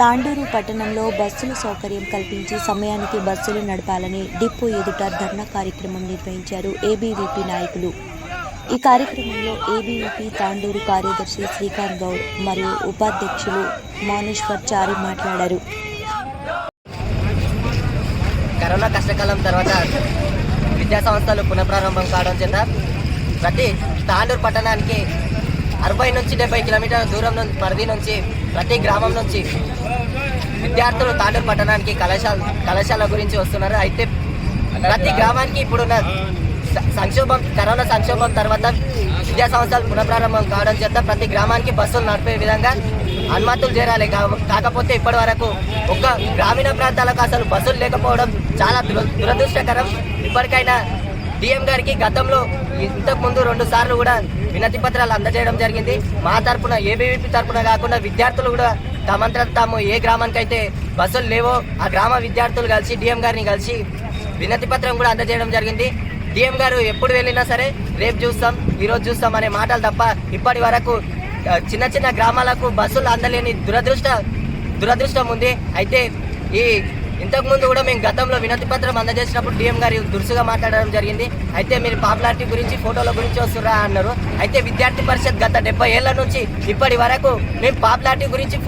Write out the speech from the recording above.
తాండూరు పట్టణంలో బస్సుల సౌకర్యం కల్పించి సమయానికి బస్సులు నడపాలని డిపో ఎదుట ధర్నా కార్యక్రమం నిర్వహించారు ఏబీవీపీ నాయకులు. ఈ కార్యక్రమంలో ఏబీవీపీ తాండూరు కార్యదర్శి శ్రీకాంత్ గౌడ్ మరియు ఉపాధ్యక్షులు మానేశ్వర్ చారి మాట్లాడారు. కరోనా కష్టకాలం తర్వాత విద్యా సంస్థలు పునఃప్రారంభం కావడం చేత ప్రతి తాండూరు పట్టణానికి అరవై నుంచి డెబ్బై కిలోమీటర్ల దూరం నుంచి పరిధి నుంచి ప్రతి గ్రామం నుంచి విద్యార్థులు తాండూరు పట్టణానికి కళాశాల కళాశాల గురించి వస్తున్నారు. అయితే ప్రతి గ్రామానికి ఇప్పుడున్న స- సంక్షోభం కరోనా సంక్షోభం తర్వాత విద్యా సంస్థలు పునఃప్రారంభం కావడం చేత ప్రతి గ్రామానికి బస్సులు నడిపే విధంగా అనుమతులు చేరాలి. కాకపోతే ఇప్పటి వరకు ఒక్క గ్రామీణ ప్రాంతాలకు అసలు బస్సులు లేకపోవడం చాలా దుర దురదృష్టకరం. ఇప్పటికైనా డిఎం గారికి గతంలో ఇంతకు ముందు రెండు సార్లు కూడా వినతి పత్రాలు అందజేయడం జరిగింది. మా తరపున ఏబీవీపీ తరపున కాకుండా విద్యార్థులు కూడా తమంతట తాము ఏ గ్రామానికైతే బస్సులు లేవో ఆ గ్రామ విద్యార్థులు కలిసి డిఎం గారిని కలిసి వినతి పత్రం కూడా అందజేయడం జరిగింది. డిఎం గారు ఎప్పుడు వెళ్ళినా సరే రేపు చూస్తాం ఈరోజు చూస్తాం అనే మాటలు తప్ప ఇప్పటి వరకు చిన్న చిన్న గ్రామాలకు బస్సులు అందలేని దురదృష్ట దురదృష్టం ఉంది. అయితే ఈ ఇంతకుముందు కూడా మేము గతంలో వినతి పత్రం అందజేసినప్పుడు డిఎం గారి దురుసుగా మాట్లాడడం జరిగింది. అయితే మీరు పాపులారిటీ గురించి ఫోటోల గురించి వస్తురా అన్నారు. అయితే విద్యార్థి పరిషత్ గత డెబ్బై ఏళ్ళ నుంచి ఇప్పటి వరకు మేము పాపులారిటీ గురించి